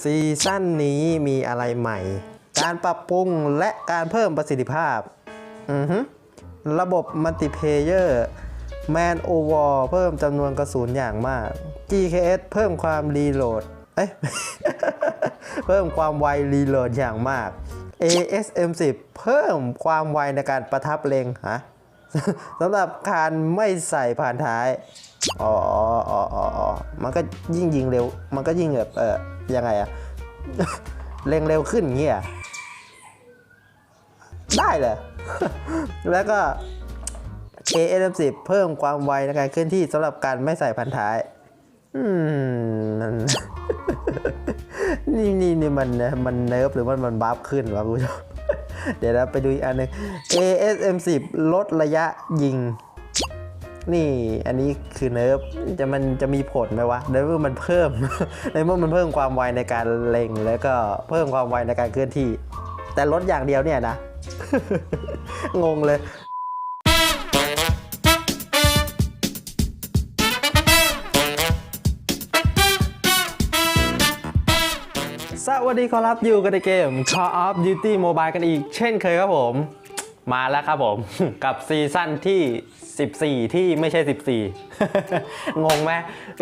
ซีซั่นนี้มีอะไรใหม่ การปรับปรุงและการเพิ่มประสิทธิภาพ อือฮึระบบมัลติเพเยอร์แมนโอวอเพิ่มจำนวนกระสุนอย่างมาก GKS เพิ่มความรีโหลด เอ้ย เพิ่มความไวรีโหลดอย่างมาก ASM10 เพิ่มความไวในการประทับเล็งฮะสำหรับการไม่ใส่ผ่านท้าย อ๋ออ๋ออ๋ออ๋อมันก็ยิ่งยิงเร็ว มันก็ยิ่งแบบเออ ยังไงอะเล็งเร็วขึ้นเงี้ยได้เลย แล้วก็ ASM10 เพิ่มความไวในการเคลื่อนที่สำหรับการไม่ใส่พันท้าย อืมมันนี่นี่นี่มันมันเนิร์ฟหรือมันมันบัฟขึ้นวะคุณผู้ชม เดี๋ยวเราไปดูอีกอันหนึง ASM10 ลดระยะยิง นี่อันนี้คือเนิร์ฟจะมันจะมีผลไหมวะในเมื่อมันเพิ่ม ในเมื่อมันเพิ่มความไวในการเล็งแล้วก็เพิ่มความไวในการเคลื่อนที่ แต่ลดอย่างเดียวเนี่ยนะ งงเลยสวัสดีครับอยู่กันในเกม Call of Duty Mobile กันอีก เช่นเคยครับผม มาแล้วครับผม กับซีซั่นที่ 14 ที่ไม่ใช่ 14 งงไหม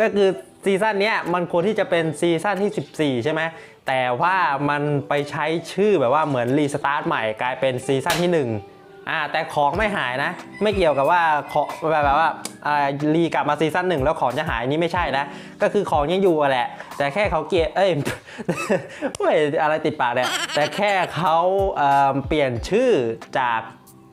ก็คือซีซั่นนี้มันควรที่จะเป็นซีซั่นที่ 14 ใช่ไหมแต่ว่ามันไปใช้ชื่อแบบว่าเหมือนรีสตาร์ทใหม่กลายเป็นซีซั่นที่ 1อ่าแต่ของไม่หายนะ ไม่เกี่ยวกับว่าของแบบว่าอ่ารีกลับมาซีซั่นหนึ่งแล้วของจะหายนี่ไม่ใช่นะ ก็คือของยังอยู่แหละ แต่แค่เขาเกลียเอ้ยเฮ้ยอะไรติดปากเนี่ยแต่แค่เขาเเปลี่ยนชื่อจาก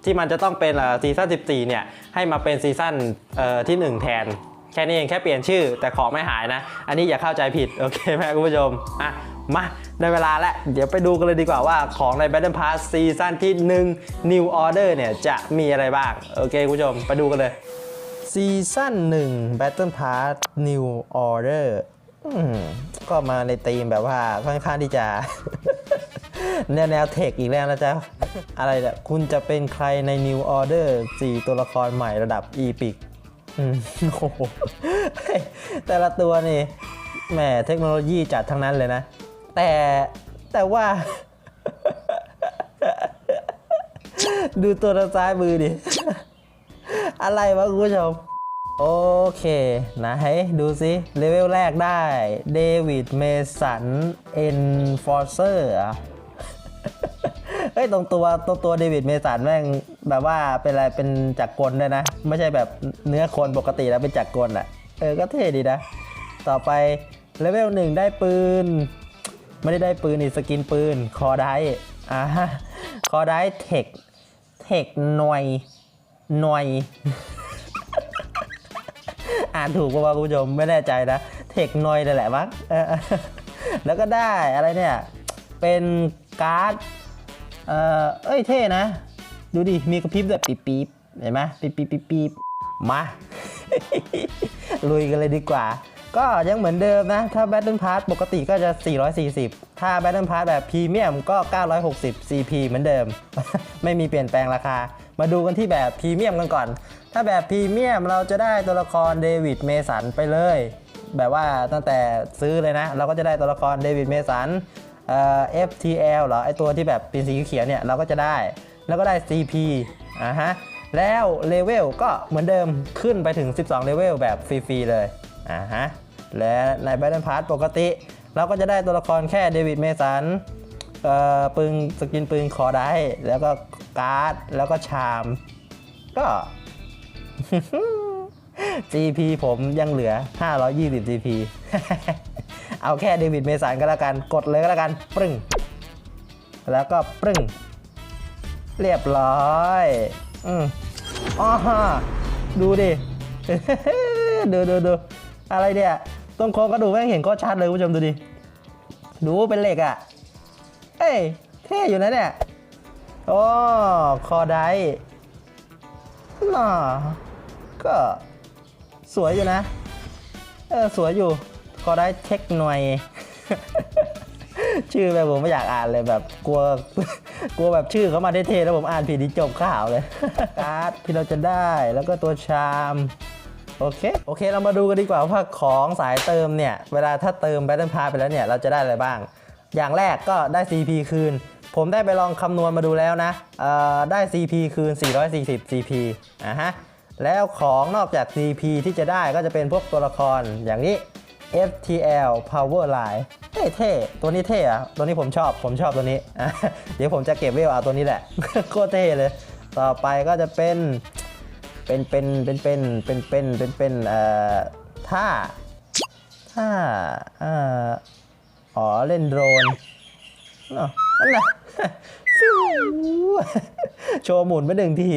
ที่มันจะต้องเป็นซีซั่น14 เนี่ย ให้มาเป็นซีซั่นเอ่อที่ 1 แทน แค่นี้เองแค่เปลี่ยนชื่อ แต่ของไม่หายนะ อันนี้อย่าเข้าใจผิด โอเคไหมคุณผู้ชม อะ มาได้เวลาแล้ว เดี๋ยวไปดูกันเลยดีกว่าว่าของใน Battle Pass ซีซั่นที่ 1 New Order เนี่ย จะมีอะไรบ้าง โอเคคุณผู้ชม ไปดูกันเลยซีซั่น1 Battle Pass New Order ก็มาในธีมแบบว่าค่อนข้างที่จะ แนวแนวเทคอีกแล้วนะจ๊ะ อะไรเนี่ยคุณจะเป็นใครใน New Order 4 ตัวละครใหม่ระดับ Epic อืมโอ้โหแต่ละตัวนี่แหมเทคโนโลยีจัดทั้งนั้นเลยนะ แต่แต่ว่า ดูตัวซ้ายมือดิ อะไรวะคุณผู้ชม โอเคนะให้ดูสิเลเวลแรกได้เดวิดเมสันเอ็นฟอร์เซอร์ เฮ้ยตรงตัวตัวตัวเดวิดเมสันแม่งแบบว่าเป็นอะไรเป็นจักรกลด้วยนะ ไม่ใช่แบบเนื้อคนปกติแล้วเป็นจักรกลอะเออก็เท่ดีนะ ต่อไปเลเวลหนึ่งได้ปืน ไม่ได้ได้ปืนนี่สกินปืนคอได้อ่าคอได้เทคเทคหน่วยหน่วยอ่านถูกป่าวคุณผู้ชมไม่แน่ใจนะ เทคหน่อยนั่นแหละมั้งแล้วก็ได้อะไรเนี่ย เป็นการ์ด เออเอ้ยเท่นะ ดูดิ มีกระพริบแบบปี๊บปี๊บเห็นไหมปี๊บปี๊บปี๊บปี๊บมา ลุยกันเลยดีกว่า ก็ยังเหมือนเดิมนะ ถ้า Battle Pass ปกติก็จะ 440 ถ้า Battle Pass แบบพรีเมียมก็ 960 CP เหมือนเดิม ไม่มีเปลี่ยนแปลงราคา มาดูกันที่แบบพรีเมียมกันก่อน ถ้าแบบพรีเมียมเราจะได้ตัวละครเดวิดเมสันไปเลย แบบว่าตั้งแต่ซื้อเลยนะ เราก็จะได้ตัวละครเดวิดเมสัน อ่อ FTL เหรอไอตัวที่แบบเป็นสีเขียวเนี่ยเราก็จะได้ แล้วก็ได้ CP อ่าฮะแล้วเลเวลก็เหมือนเดิมขึ้นไปถึง 12 เลเวลแบบฟรีๆเลยอ่าฮะและใน Battle Pass ปกติ เราก็จะได้ตัวละครแค่เดวิดเมสันเอ่อปืนสกินปืนคอได้ แล้วก็การ์ด แล้วก็ชาม ก็ GP ผมยังเหลือ 520 GP เอาแค่เดวิดเมสันก็แล้วกัน กดเลยก็แล้วกัน ปรึ้ง แล้วก็ปรึ้ง เรียบร้อย อืมอ๋อฮะดูดิ ดูดูดูอะไรเนี่ยตรงโครงกระดูแม่งเห็นก็ชัดเลยคุณผู้ชมดูดิ ดูเป็นเหล็กอะ่ะ เอ้ย เท่อยู่นะเนี่ย โอ้ คอได้น่าก็สวยอยู่นะ เออ สวยอยู่ คอได้เทคหน่วย ชื่อแบบผมไม่อยากอ่านเลยแบบกลัวกลัวแบบชื่อเขามาเท่ๆแล้วผมอ่านผิดนี่จบข่าวเลยการ์ดที่เราจะได้แล้วก็ตัวชามโอโอเค โอเค เรามาดูกันดีกว่าว่าของสายเติมเนี่ย เวลาถ้าเติม Battle Pass ไปแล้วเนี่ย เราจะได้อะไรบ้าง อย่างแรกก็ได้ CP คืน ผมได้ไปลองคำนวณมาดูแล้วนะ เอ่อ ได้ CP คืน 440 CP อะฮะ แล้วของนอกจาก CP ที่จะได้ก็จะเป็นพวกตัวละครอย่างนี้ FTL Power Line เท่เท่ตัวนี้เท่อะตัวนี้ผมชอบ ผมชอบตัวนี้ เดี๋ยวผมจะเก็บไว้เอาตัวนี้แหละ โคตรเท่เลย ต่อไปก็จะเป็น เป็น เป็น เป็น เป็น เป็น เป็น เป็น เป็น เอ่อ ท่า ท่าอ๋อ เล่นโดรนนั่นแหละฟิวโชว์หมุนไปหนึ่งที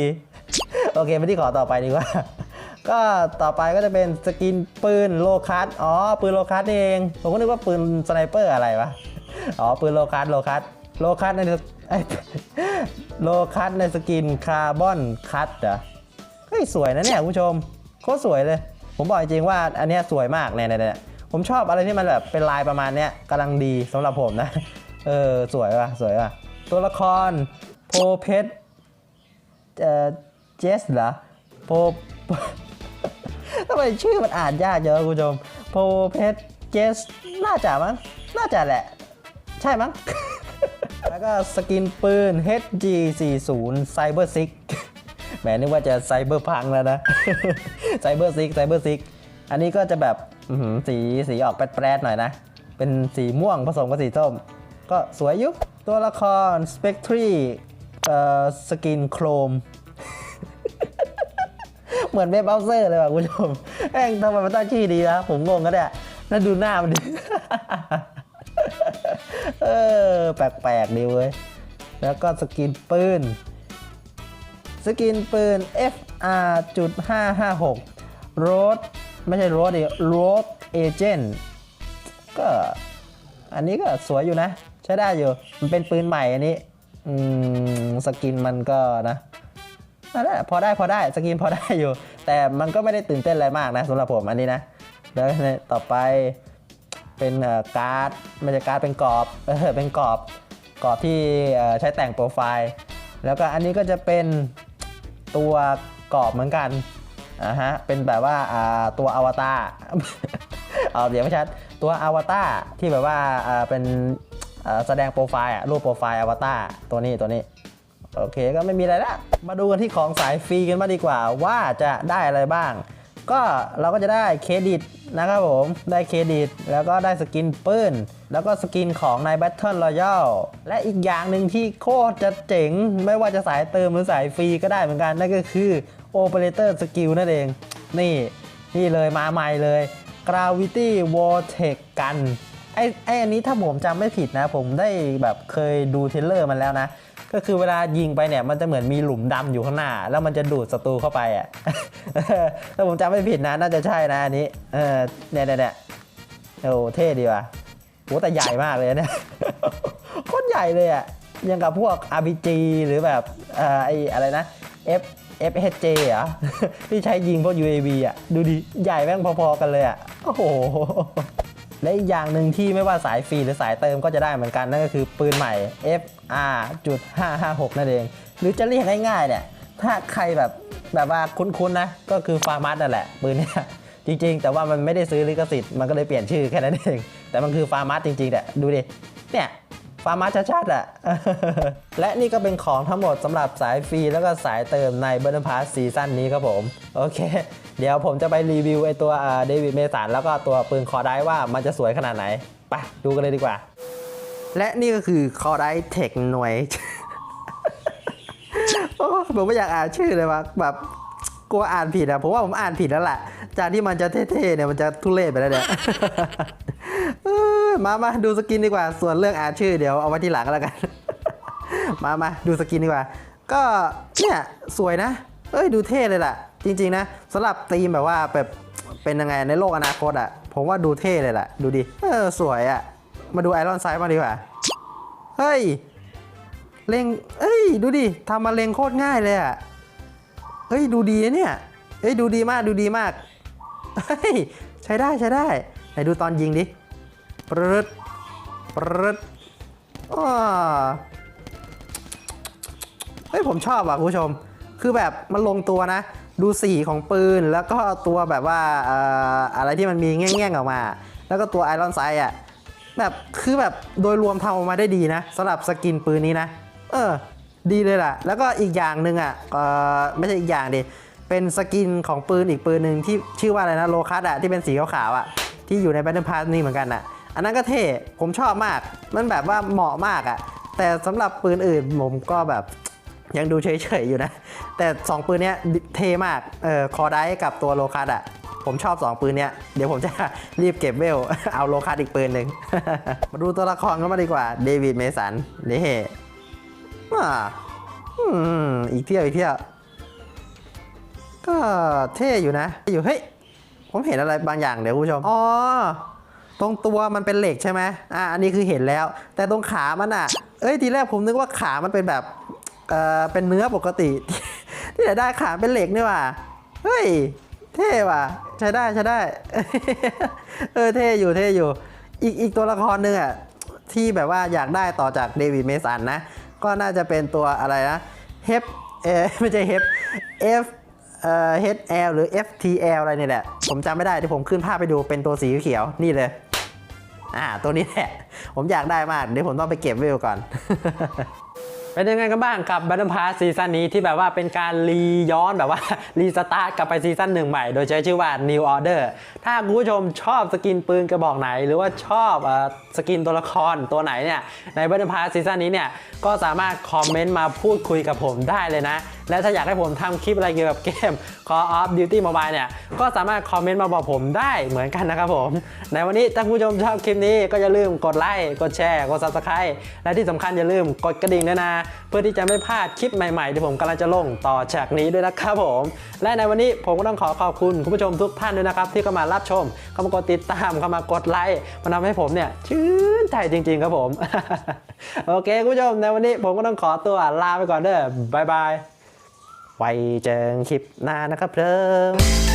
โอเคไปที่ขอต่อไปดีกว่า ก็ต่อไปก็จะเป็นสกินปืนโลคัสอ๋อปืนโลคัสเอง ผมก็นึกว่าปืนสไนเปอร์อะไรวะ อ๋อปืนโลคัสโลคัสโลคัสในสเอ้ยโลคัสในสกินคาร์บอนคัตเหรอเฮ้ยสวยนะเนี่ยคุณผู้ชมโคตรสวยเลย ผมบอกจริงๆว่าอันนี้สวยมากเนี่ยเนี่ยผมชอบอะไรที่มันแบบเป็นลายประมาณเนี้ยกำลังดีสำหรับผมนะ เออสวยว่ะสวยว่ะตัวละครโพเพชเอ่อเจสเหรอโพ ทำไมชื่อมันอ่านยากเยอะคุณผู้ชมโพเพชเจสน่าจะมั้งน่าจะแหละ ใช่มั้ง แล้วก็สกินปืน HG40 Cyber 6แหมนึกว่าจะไซเบอร์พังแล้วนะไซเบอร์ซิกไซเบอร์ซิกอันนี้ก็จะแบบสีสีออกแปรดๆหน่อยนะ เป็นสีม่วงผสมกับสีส้ม ก็สวยอยุตัวละคร Spectre เอ่อสกินโครม เหมือนเว็บเบราว์เซอร์เลยว่ะคุณผู้ชมแม่งทำไมมันตั้งชื่อดีนะผมงงก็ได้แล้วดูหน้ามันดิเออแปลกๆดีเว้ย แล้วก็สกินปืน สกินปืน FR จุด556 Road ไม่ใช่ Road ดิ Road Agent ก็อันนี้ก็สวยอยู่นะ ใช้ได้อยู่ มันเป็นปืนใหม่อันนี้อืมสกินมันก็นะ นั่นแหละพอได้พอได้สกินพอได้อยู่ แต่มันก็ไม่ได้ตื่นเต้นอะไรมากนะสำหรับผมอันนี้นะแล้วต่อไปเป็นการ์ดม่ใช่การ์ดเป็นกรอบเออเป็นกรอบกรอบที่ใช้แต่งโปรไฟล์แล้วก็อันนี้ก็จะเป็นตัวกรอบเหมือนกันอ่าฮะเป็นแบบว่าตัวอวตารเอาเดี๋ยวไม่ชัดตัวอวตารที่แบบว่าเป็นแสดงโปรไฟล์รูปโปรไฟล์อวตารตัวนี้ตัวนี้ โอเคก็ไม่มีอะไรละมาดูกันที่ของสายฟรีกันมางดีกว่าว่าจะได้อะไรบ้าง ก็เราก็จะได้เครดิตนะครับผมได้เครดิต แล้วก็ได้สกินปืนแล้วก็สกินของใน Battle Royale และอีกอย่างหนึ่งที่โคตรจะเจ๋ง ไม่ว่าจะสายเติมหรือสายฟรีก็ได้เหมือนกัน นั่นก็คือ Operator Skill นั่นเอง นี่ นี่เลยมาใหม่เลย Gravity Vortex กันไอ้ไอ้อันนี้ถ้าผมจำไม่ผิดนะ ผมได้แบบเคยดูเทเลอร์มันแล้วนะ ก็คือเวลายิงไปเนี่ยมันจะเหมือนมีหลุมดำอยู่ข้างหน้า แล้วมันจะดูดศัตรูเข้าไปอะถ้าผมจำไม่ผิดนะน่าจะใช่นะอันนี้เออเนี่ยเนี่ยเนี่ยโอ้เท่ดีว่ะโหแต่ใหญ่มากเลยเนี่ยโคตรใหญ่เลยอะยังกับพวก RPG หรือแบบเอ่อไออะไรนะ F FHJ เหรอที่ใช้ยิงพวก UAV อะดูดิใหญ่แม่งพอๆกันเลยอะโอ้โห และอีกอย่างหนึ่งที่ไม่ว่าสายฟรีหรือสายเติมก็จะได้เหมือนกันนั่นก็คือปืนใหม่ fr.556 นั่นเอง หรือจะเรียกง่ายๆเนี่ยถ้าใครแบบแบบว่าคุ้นๆนะก็คือฟาร์มัสนั่นแหละปืนเนี่ยจริงๆ แต่ว่ามันไม่ได้ซื้อลิขสิทธิ์มันก็เลยเปลี่ยนชื่อแค่นั้นเองแต่มันคือฟาร์มัสจริงๆแหละดูดิเนี่ย ฟาร์มาชัดๆอะ และนี่ก็เป็นของทั้งหมดสำหรับสายฟรีแล้วก็สายเติมใน b u t t o n Pass ซีซั่นนี้ครับผม โอเค เดี๋ยวผมจะไปรีวิวไอตัวเดวิดเมสันแล้วก็ตัวปืนคอได้ว่ามันจะสวยขนาดไหน ไปดูกันเลยดีกว่า และนี่ก็คือคอได้เทคหน่วยโอ้ผมไม่อยากอ่านชื่อเลยว่ะแบบกลัวอ่านผิดอะผมว่าผมอ่านผิดแล้วแหละจากที่มันจะเท่ๆเนี่ยมันจะทุเรศไปแล้วเนี่ย มามาดูสกินดีกว่า ส่วนเรื่องอ่านชื่อเดี๋ยวเอาไว้ที่หลังก็แล้วกัน มามาดูสกินดีกว่า ก็เนี่ยสวยนะ เอ้ยดูเท่เลยล่ะ จริง ๆ นะสำหรับธีมแบบว่าแบบเป็นยังไงในโลกอนาคตอะผมว่าดูเท่เลยล่ะ ดูดิ เออสวยอะมาดูไอรอนไซด์มาดีกว่า เฮ้ย เล็งเอ้ย ดูดิทำมาเล็งโคตรง่ายเลยอะเฮ้ยดูดีนะเนี่ย เฮ้ยดูดีมากดูดีมาก เฮ้ยใช้ได้ใช้ได้ ไหนดูตอนยิงดิ ปรึดปรึดอ้อเฮ้ยผมชอบอะคุณผู้ชม คือแบบมันลงตัวนะ ดูสีของปืนแล้วก็ตัวแบบว่าอะไรที่มันมีแง่งๆออกมา แล้วก็ตัวไอรอนไซด์อะแบบคือแบบโดยรวมทำออกมาได้ดีนะสำหรับสกินปืนนี้นะ เออ ดีเลยล่ะ แล้วก็อีกอย่างหนึ่งอะไม่ใช่อีกอย่างดิเป็นสกินของปืนอีกปืนหนึ่งที่ชื่อว่าอะไรนะโลคัสอะที่เป็นสีขาวๆอะที่อยู่ใน Battle Pass นี่เหมือนกันอะ อันนั้นก็เท่ผมชอบมาก มันแบบว่าเหมาะมากอะ แต่สำหรับปืนอื่นผมก็แบบยังดูเฉยๆอยู่นะ แต่ 2 ปืนเนี้ยเท่มากเออคอได้กับตัวโลคัสอะผมชอบ 2 ปืนเนี้ยเดี๋ยวผมจะรีบเก็บเวล เอาโลคัสอีกปืนหนึ่ง มาดูตัวละครกันมาดีกว่าเดวิดเมสันนี่อ่าอีกเที่ยวอีกเที่ยว ก็เท่อยู่นะ อยู่เฮ้ย ผมเห็นอะไรบางอย่างเดี๋ยวคุณผู้ชม อ๋อ ตรงตัวมันเป็นเหล็กใช่ไหมอะอันนี้คือเห็นแล้ว แต่ตรงขามันอะ เอ้ยทีแรกผมนึกว่าขามันเป็นแบบ เอ่อ เป็นเนื้อปกติ ที่ไหนได้ขาเป็นเหล็กนี่ว่ะ เฮ้ย เท่ว่ะ ใช้ได้ใช้ได้ เออเท่อยู่เท่อยู่ อีกอีกตัวละครหนึ่งอะที่แบบว่าอยากได้ต่อจากเดวิดเมสันนะ ก็น่าจะเป็นตัวอะไรนะเฮฟเออไม่ใช่เฮฟ F เอ่อ HL หรือ FTL อะไรเนี่แหละ ผมจำไม่ได้ที่ผมขึ้นภาพไปดูเป็นตัวสีเขียวนี่เลย อ่า ตัวนี้แหละ ผมอยากได้มาก เดี๋ยวผมต้องไปเก็บเวลก่อน เป็นยังไงกันบ้างกับ Battle Pass ซีซั่นนี้ที่แบบว่าเป็นการรีย้อนแบบว่า รีสตาร์ทกลับไปซีซั่นหนึ่งใหม่ โดยใช้ชื่อว่า New Order ถ้าคุณผู้ชมชอบสกินปืนกระบอกไหน หรือว่าชอบอสกินตัวละครตัวไหนเนี่ยใน Battle Pass ซีซั่นนี้เนี่ยก็สามารถคอมเมนต์มาพูดคุยกับผมได้เลยนะ และถ้าอยากให้ผมทำคลิปอะไรเกี่ยวกับเกม Call of Duty Mobile เนี่ย ก็สามารถคอมเมนต์มาบอกผมได้เหมือนกันนะครับผม ในวันนี้ถ้าผู้ชมชอบคลิปนี้ก็อย่าลืมกดไลค์ กดแชร์ กด Subscribe และที่สำคัญอย่าลืมกดกระดิ่งด้วยนะ เพื่อที่จะไม่พลาดคลิปใหม่ๆที่ผมกำลังจะลงต่อจากนี้ด้วยนะครับผม และในวันนี้ผมก็ต้องขอขอบคุณคุณผู้ชมทุกท่านด้วยนะครับที่เข้ามารับชมเข้ามากดติดตามเข้ามากดไลค์มันทำให้ผมเนี่ยชื่นใจจริง ๆ ครับผม โอเคคุณผู้ชมในวันนี้ผมก็ต้องขอตัวลาไปก่อนเด้อบายบาย ไว้เจอคลิปหน้านะครับเพิ่ม